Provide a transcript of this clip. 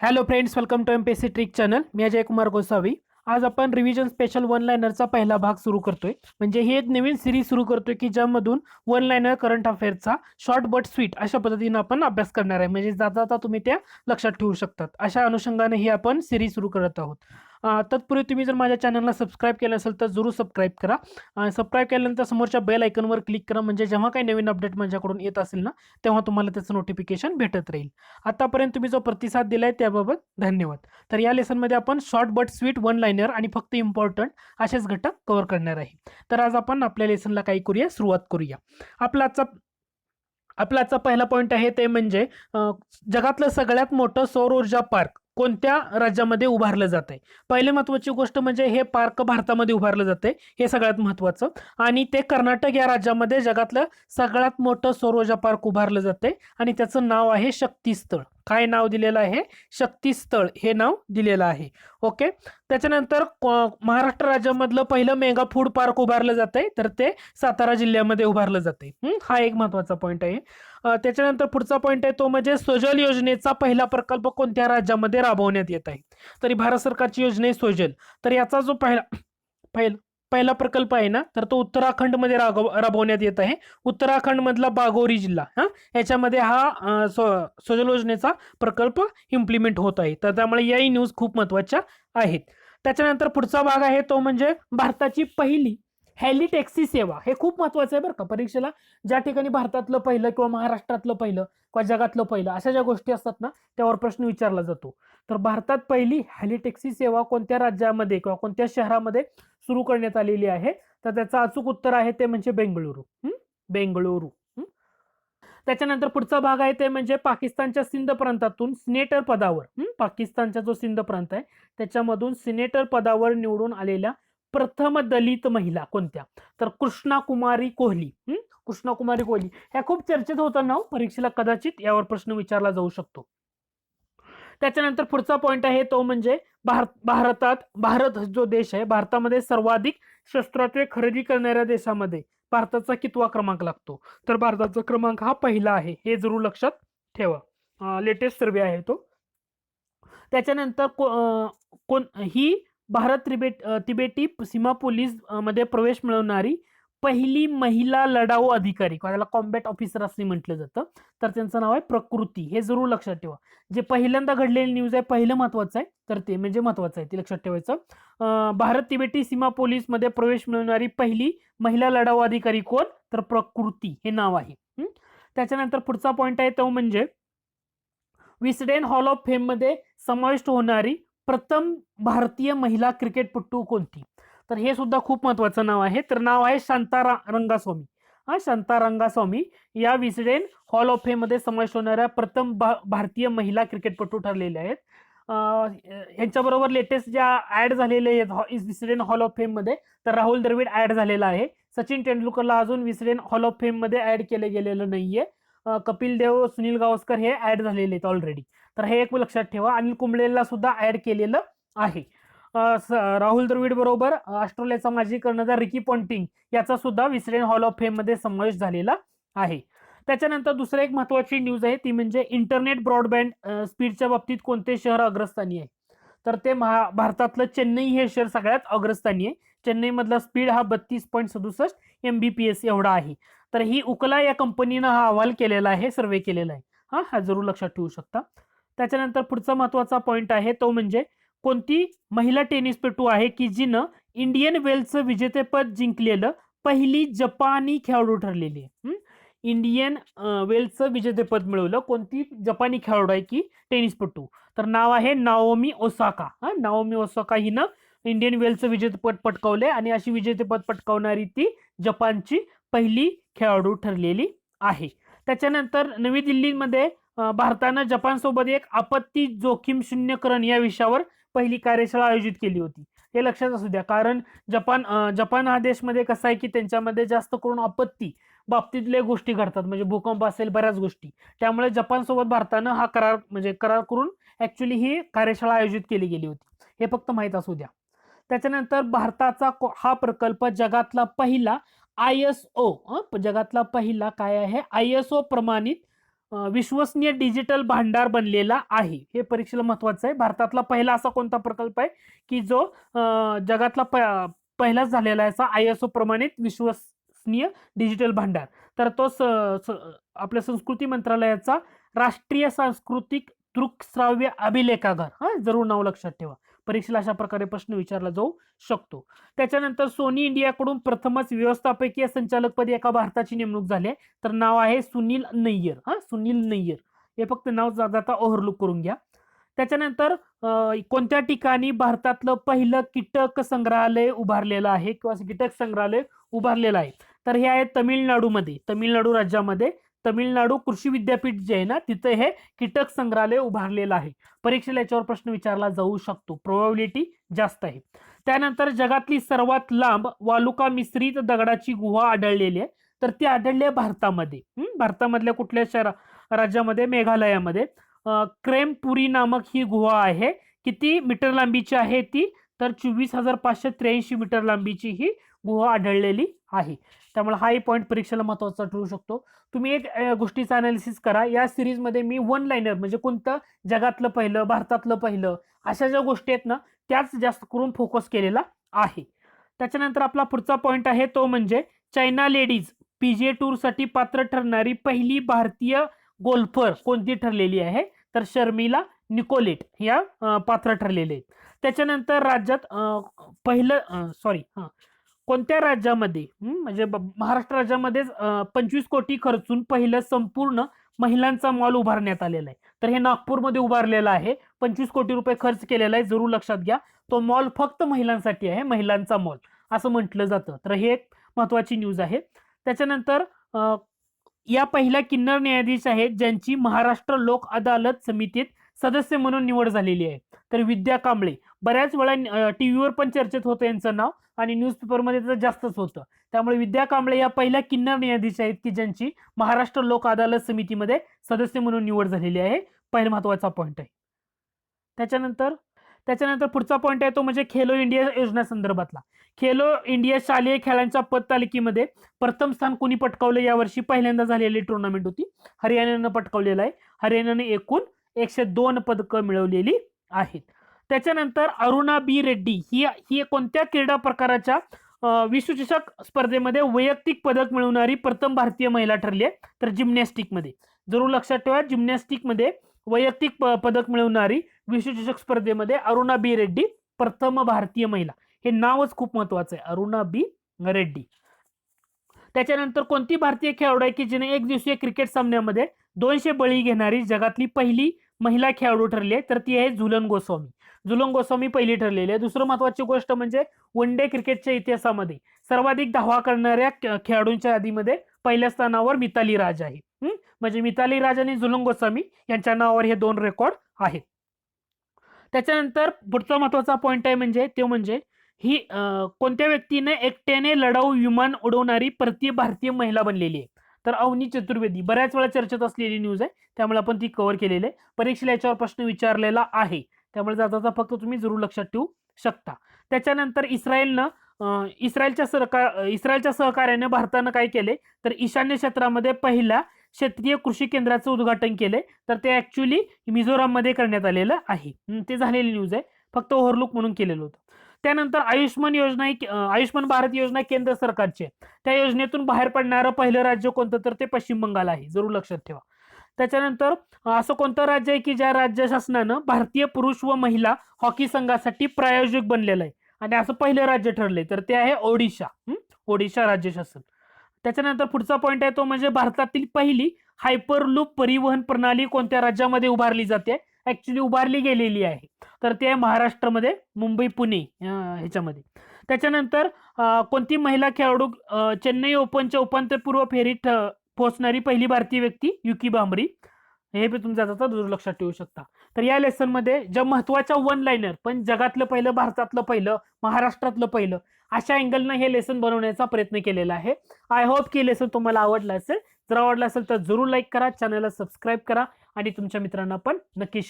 Hello friends welcome to M P C trick channel मी अजय कुमार गोसावी. आज आपण revision special one लायनरचा पहिला भाग सुरू करतोय. म्हणजे ही एक नवीन सिरीज सुरू करतोय की ज्यामधून वन लायनर करंट अफेअरचा शॉर्ट बट स्वीट अशा पद्धतीनं आपण अभ्यास करणार आहे. म्हणजे जाता जाता तुम्ही त्या लक्षात ठेवू शकतात. अशा अनुषंगाने ही आपण सिरीज सुरू करत आहोत. तत्पूर्वी तुम्ही जर माझ्या चॅनलला सबस्क्राईब केलं असेल तर जरूर सबस्क्राईब करा. सबस्क्राईब केल्यानंतर समोरच्या बेल आयकनवर क्लिक करा. म्हणजे जेव्हा काही नवीन अपडेट माझ्याकडून येत असेल ना तेव्हा तुम्हाला त्याचं नोटिफिकेशन भेटत राहील. आतापर्यंत तुम्ही जो प्रतिसाद दिला आहे त्याबाबत धन्यवाद. तर या लेसनमध्ये आपण short but sweet one liner आणि फक्त इम्पॉर्टंट असेच घटक कव्हर करणार आहे. तर आज आपण आपल्या लेसनला काही करूया सुरुवात करूया. आपला आजचा आपला आजचा पहिला पॉईंट आहे ते म्हणजे जगातलं सगळ्यात मोठं सौर ऊर्जा पार्क कोणत्या राज्यामध्ये उभारलं जात आहे पहिले महत्त्वाची गोष्ट म्हणजे हे पार्क भारतामध्ये उभारलं जाते हे सगळ्यात महत्त्वाचं. आणि ते कर्नाटक या राज्यामध्ये जगातलं सगळ्यात मोठं सौर पार्क उभारलं जाते आणि त्याचं नाव आहे शक्तीस्थळ. काय नाव दिलेलं आहे? शक्तीस्थळ हे नाव दिलेलं आहे. ओके त्याच्यानंतर महाराष्ट्र राज्यामधलं पहिलं मेगा फूड पार्क उभारलं जात आहे तर ते सातारा जिल्ह्यामध्ये उभारलं जाते हा? एक महत्त्वाचा पॉईंट आहे. त्याच्यानंतर पुढचा पॉईंट आहे तो म्हणजे स्वजल योजनेचा पहिला प्रकल्प कोणत्या राज्यामध्ये राबवण्यात येत आहे? तरी भारत सरकारची योजना आहे स्वजल. तर याचा जो पहिला पहिला पहिला प्रकल्प आहे ना तर तो उत्तराखंडमध्ये राबव राबवण्यात येत आहे. उत्तराखंडमधला बागोरी जिल्हा हा याच्यामध्ये हा स्व- स्वजल योजनेचा प्रकल्प इम्प्लिमेंट होत आहे. तर त्यामुळे याही न्यूज खूप महत्त्वाच्या आहेत. त्याच्यानंतर पुढचा भाग आहे तो म्हणजे भारताची पहिली हॅली टॅक्सी सेवा. हे खूप महत्त्वाचं आहे बरं का. परीक्षेला ज्या ठिकाणी भारतातलं पहिलं किंवा महाराष्ट्रातलं पहिलं किंवा जगातलं पहिलं अशा ज्या गोष्टी असतात ना त्यावर प्रश्न विचारला जातो. तर भारतात पहिली हॅली टॅक्सी सेवा कोणत्या राज्यामध्ये किंवा कोणत्या शहरामध्ये सुरू करण्यात आलेली आहे. तर त्याचं अचूक उत्तर आहे ते म्हणजे बेंगळुरू. बेंगळुरू. त्याच्यानंतर पुढचा भाग आहे ते म्हणजे पाकिस्तानच्या सिंध प्रांतातून सिनेटर पदावर. पाकिस्तानचा जो सिंध प्रांत आहे त्याच्यामधून सिनेटर पदावर निवडून आलेल्या प्रथम दलित महिला कोणत्या? तर कृष्णा कुमारी कोहली. कृष्णा कुमारी कोहली. ह्या खूप चर्चेत होता नाव हो, परीक्षेला कदाचित यावर प्रश्न विचारला जाऊ शकतो. त्याच्यानंतर पुढचा पॉईंट आहे तो म्हणजे भारत भारतात भारत जो देश आहे भारतामध्ये सर्वाधिक शस्त्रास्त्रे खरेदी करणाऱ्या देशामध्ये भारताचा कितवा क्रमांक लागतो? तर भारताचा क्रमांक हा पहिला आहे. हे जरूर लक्षात ठेवा. लेटेस्ट सर्वे आहे तो. त्याच्यानंतर को- कोण ही भारत तिबेट तिबेटी सीमा पोलीसमध्ये प्रवेश मिळवणारी पहिली महिला लढाऊ अधिकारी किंवा त्याला कॉम्बॅट ऑफिसर असे म्हटलं जातं. तर त्यांचं नाव आहे प्रकृती. हे जरूर लक्षात ठेवा. जे पहिल्यांदा घडलेली न्यूज आहे पहिलं महत्वाचं आहे तर ते म्हणजे महत्वाचं आहे ते लक्षात ठेवायचं. भारत तिबेटी सीमा पोलीसमध्ये प्रवेश मिळवणारी पहिली महिला लढाऊ अधिकारी कोण? तर प्रकृती हे नाव आहे. त्याच्यानंतर पुढचा पॉईंट आहे तो म्हणजे विस्डेन हॉल ऑफ फेममध्ये समाविष्ट होणारी प्रथम भारतीय महिला क्रिकेटपटू कोणती? तर हे सुद्धा खूप महत्वाचं नाव आहे. तर नाव आहे शांता रंगास्वामी. हा शांता रंगास्वामी या विस्डेन हॉल ऑफ फेममध्ये समावेश होणाऱ्या प्रथम भा- भारतीय महिला क्रिकेटपटू ठरलेल्या आहेत. यांच्याबरोबर ह्यांच्याबरोबर लेटेस्ट ज्या ऍड झालेले आहेत हॉ- विस्डेन हॉल ऑफ फेममध्ये तर राहुल द्रविड ऍड झालेला आहे. सचिन तेंडुलकरला अजून विस्डेन हॉल ऑफ फेममध्ये ॲड ऍड केलं गेलेलं नाहीये. कपिल देव सुनील गावस्कर हे ऍड झालेले आहेत ऑलरेडी तर हे एक लक्षात ठेवा. अनिल कुंबळेला सुद्धा ऍड केलेलं आहे. राहुल द्रविड बरोबर ऑस्ट्रेलियाचा माजी कर्णधार रिकी पॉन्टिंग याचा सुद्धा विस्डेन हॉल ऑफ फेममध्ये समावेश झालेला आहे. त्याच्यानंतर दुसरं एक महत्वाची न्यूज आहे ती म्हणजे इंटरनेट ब्रॉडबँड स्पीडच्या बाबतीत कोणते शहर अग्रस्थानी आहे? तर ते महा भारतातलं चेन्नई हे शहर सगळ्यात अग्रस्थानी आहे. चेन्नईमधला स्पीड हा बत्तीस पॉईंट सदुसष्ट एम बी पी एस एवढा आहे. तर ही उकला या कंपनीनं हा अहवाल केलेला आहे सर्वे केलेला आहे. हा हा जरूर लक्षात ठेवू शकता. त्याच्यानंतर पुढचा महत्त्वाचा पॉईंट आहे तो म्हणजे कोणती महिला टेनिसपटू आहे की जिनं इंडियन वेल्सचं विजेतेपद जिंकलेलं पहिली जपानी खेळाडू ठरलेली आहे? इंडियन अं, वेल्सचं विजेतेपद मिळवलं. कोणती जपानी खेळाडू आहे की टेनिसपटू तर नाव आहे नाओमी ओसाका. हा? नाओमी ओसाका हिनं इंडियन वेल्सचं विजेतेपद पटकावले आणि अशी विजेतेपद पटकावणारी ती जपानची पहिली खेळाडू ठरलेली आहे. त्याच्यानंतर नवी दिल्लीमध्ये भारतानं जपानसोबत एक आपत्ती जोखीम शून्यकरण या विषयावर पहिली कार्यशाळा आयोजित केली होती. हे लक्षात असू द्या. कारण जपान जपान हा देशमध्ये कसा आहे की त्यांच्यामध्ये जास्त करून आपत्ती बाबतीतल्या गोष्टी घडतात. म्हणजे भूकंप असेल बऱ्याच गोष्टी. त्यामुळे जपानसोबत भारतानं हा करार म्हणजे करार करून ऍक्च्युली ही कार्यशाळा आयोजित केली गेली होती. हे फक्त माहीत असू द्या. त्याच्यानंतर भारताचा को- हा प्रकल्प जगातला पहिला आय एस ओ जगातला पहिला काय आहे? आय एस ओ प्रमाणित विश्वसनीय डिजिटल भांडार बनलेला आहे. हे परीक्षेला महत्वाचं आहे. भारतातला पहिला असा कोणता प्रकल्प आहे की जो जगातला प- पहिलाच झालेला आहे असा आय एस ओ प्रमाणित विश्वसनीय डिजिटल भांडार. तर तो स, स, आपल्या संस्कृती मंत्रालयाचा राष्ट्रीय सांस्कृतिक दृकश्राव्य अभिलेखागार हा जरूर नाव लक्षात ठेवा. परीक्षेला अशा प्रकारे प्रश्न विचारला जाऊ शकतो. त्याच्यानंतर सोनी इंडियाकडून प्रथमच व्यवस्थापकीय संचालकपदी एका भारताची नेमणूक झाली आहे. तर नाव आहे सुनील नय्यर. हा सुनील नय्यर. हे फक्त नाव जा- जाता ओव्हरलुक करून घ्या. त्याच्यानंतर कोणत्या ठिकाणी भारतातलं पहिलं कीटक संग्रहालय उभारलेलं आहे? किंवा कीटक संग्रहालय उभारलेलं आहे? तर हे आहे तमिळनाडूमध्ये. तमिळनाडू राज्यामध्ये तमिळनाडू कृषी विद्यापीठ जे आहे ना तिथं हे कीटक संग्रहालय उभारलेलं आहे. परीक्षेला याच्यावर प्रश्न विचारला जाऊ शकतो. प्रोबॅबिलिटी जास्त आहे. त्यानंतर जगातली सर्वात लांब वालुका मिश्रित दगडाची गुहा आढळलेली आहे. तर ती आढळली आहे भारतामध्ये. भारतामधल्या कुठल्या शहरा राज्यामध्ये? मेघालयामध्ये. क्रेमपुरी नामक ही गुहा आहे. किती मीटर लांबीची आहे ती? तर चोवीस हजार पाचशे त्र्याऐंशी मीटर लांबीची ही गुहा आढळलेली आहे. त्यामुळे हाही पॉईंट परीक्षेला महत्त्वाचा ठरू शकतो. तुम्ही एक गोष्टीचं गोष्टीचा अनालिसिस करा. या सिरीजमध्ये मी वन लाईनर म्हणजे कोणतं? जगातलं पहिलं भारतातलं पहिलं अशा ज्या गोष्टी आहेत ना त्याच जास्त करून फोकस केलेला आहे. त्याच्यानंतर आपला पुढचा पॉईंट आहे तो म्हणजे चायना लेडीज पी जे टूरसाठी पात्र ठरणारी पहिली भारतीय गोल्फर कोणती ठरलेली आहे? तर शर्मिला निकोलेट या पात्र ठरलेले आहेत. त्याच्यानंतर राज्यात पहिलं सॉरी हां. कोणत्या राज्यामध्ये? म्हणजे ब- महाराष्ट्र राज्यामध्येच पंचवीस कोटी खर्चून पहिलं संपूर्ण महिलांचा मॉल उभारण्यात आलेला आहे. तर हे नागपूरमध्ये उभारलेलं आहे. पंचवीस कोटी रुपये खर्च केलेला आहे. जरूर लक्षात घ्या. तो मॉल फक्त महिलांसाठी आहे महिलांचा मॉल असं म्हटलं जातं. तर हे एक महत्वाची न्यूज आहे. त्याच्यानंतर या पहिल्या किन्नर न्यायाधीश आहेत ज्यांची महाराष्ट्र लोक अदालत समितीत सदस्य म्हणून निवड झालेली आहे. तर विद्या कांबळे बऱ्याच वेळा टी व्हीवर पण चर्चेत होतं यांचं नाव आणि न्यूजपेपरमध्ये तर जास्तच होतं. त्यामुळे विद्या कांबळे या पहिल्या किन्नर न्यायाधीश आहेत की ज्यांची महाराष्ट्र लोक अदालत समितीमध्ये सदस्य म्हणून निवड झालेली आहे. पहिला महत्त्वाचा पॉईंट आहे. त्याच्यानंतर त्याच्यानंतर पुढचा पॉईंट आहे तो म्हणजे खेलो इंडिया योजना संदर्भातला. खेलो इंडिया शालेय खेळांच्या पदतालिकेमध्ये प्रथम स्थान कोणी पटकावलं? यावर्षी पहिल्यांदा झालेली टुर्नामेंट होती. हरियाणानं पटकावलेलं आहे. हरियाणाने एकूण एकशे दोन पदकं मिळवलेली आहेत. त्याच्यानंतर अरुणा बी रेड्डी ही ही कोणत्या क्रीडा प्रकाराच्या विश्वचषक स्पर्धेमध्ये वैयक्तिक पदक मिळवणारी प्रथम भारतीय महिला ठरली आहे? तर जिम्नॅस्टिकमध्ये. जरूर लक्षात ठेवा जिम्नॅस्टिकमध्ये वैयक्तिक प- पदक मिळवणारी विश्वचषक स्पर्धेमध्ये अरुणा बी रेड्डी प्रथम भारतीय महिला. हे नावच खूप महत्वाचं आहे अरुणा बी रेड्डी. त्याच्यानंतर कोणती भारतीय खेळाडू आहे की जिने एक दिवसीय क्रिकेट सामन्यामध्ये दोनशे बळी घेणारी जगातली पहिली महिला खेळाडू ठरली आहे तर ती आहे झुलन गोस्वामी. झुलन गोस्वामी पहिली ठरलेली आहे. दुसरं महत्वाची गोष्ट म्हणजे वन डे क्रिकेटच्या इतिहासामध्ये सर्वाधिक धावा करणाऱ्या खेळाडूंच्या यादीमध्ये पहिल्या स्थानावर मिताली राज आहे. म्हणजे मिताली राज आणि झुलन गोस्वामी यांच्या नावावर हे दोन रेकॉर्ड आहेत. त्याच्यानंतर पुढचा महत्त्वाचा पॉईंट आहे म्हणजे तो म्हणजे ही कोणत्या व्यक्तीने एकट्याने लढाऊ विमान उडवणारी प्रति भारतीय महिला बनलेली आहे? तर अवनी चतुर्वेदी बऱ्याच वेळा चर्चेत असलेली न्यूज आहे त्यामुळे आपण ती कव्हर केलेली आहे. परीक्षेला याच्यावर प्रश्न विचारलेला आहे. त्यामुळे जाता फक्त तुम्ही जरूर लक्षात ठेवू शकता. त्याच्यानंतर इस्रायलनं इस्रायलच्या सरकार इस्रायलच्या सहकार्याने भारतानं काय केले? तर ईशान्य क्षेत्रामध्ये पहिल्या क्षेत्रीय कृषी केंद्राचं उद्घाटन केले. तर ते ऍक्च्युली मिझोराममध्ये करण्यात आलेलं आहे. ते झालेली न्यूज आहे. फक्त ओव्हरलुक म्हणून केलेलं होतं. त्यानंतर आयुष्मान योजना आयुष्मान भारत योजना केंद्र सरकारची आहे. त्या योजनेतून बाहेर पडणारं पहिलं राज्य कोणतं? तर ते पश्चिम बंगाल आहे जरूर लक्षात ठेवा. त्याच्यानंतर असं कोणतं राज्य आहे की ज्या राज्य शासनानं भारतीय पुरुष व महिला हॉकी संघासाठी प्रायोजक बनलेलं आहे? आणि असं पहिलं राज्य ठरलंय तर ते आहे ओडिशा. ओडिशा राज्य शासन. त्याच्यानंतर पुढचा पॉईंट आहे तो म्हणजे भारतातील पहिली हायपरलूप परिवहन प्रणाली कोणत्या राज्यामध्ये उभारली जाते? ऍक्च्युली उभारली गेलेली आहे. तर ते आहे महाराष्ट्रामध्ये मुंबई पुणे ह्याच्यामध्ये. त्याच्यानंतर कोणती महिला खेळाडू चेन्नई ओपनच्या उपांत्यपूर्व फेरीत पोहोचणारी पहिली भारतीय व्यक्ती युकी भांबरी हे बी तुमचा आता दूर लक्षात ठेवू शकता. तर या लेसनमध्ये ज्या महत्त्वाच्या वन लाईनर पण जगातलं पहिलं भारतातलं पहिलं महाराष्ट्रातलं पहिलं अशा अँगलनं हे लेसन बनवण्याचा प्रयत्न केलेला आहे. आय होप की लेसन तुम्हाला आवडलं असेल. जर आवडलं असेल तर जरूर लाईक करा चॅनलला सबस्क्राईब करा आणि तुमच्या मित्रांना पण नक्की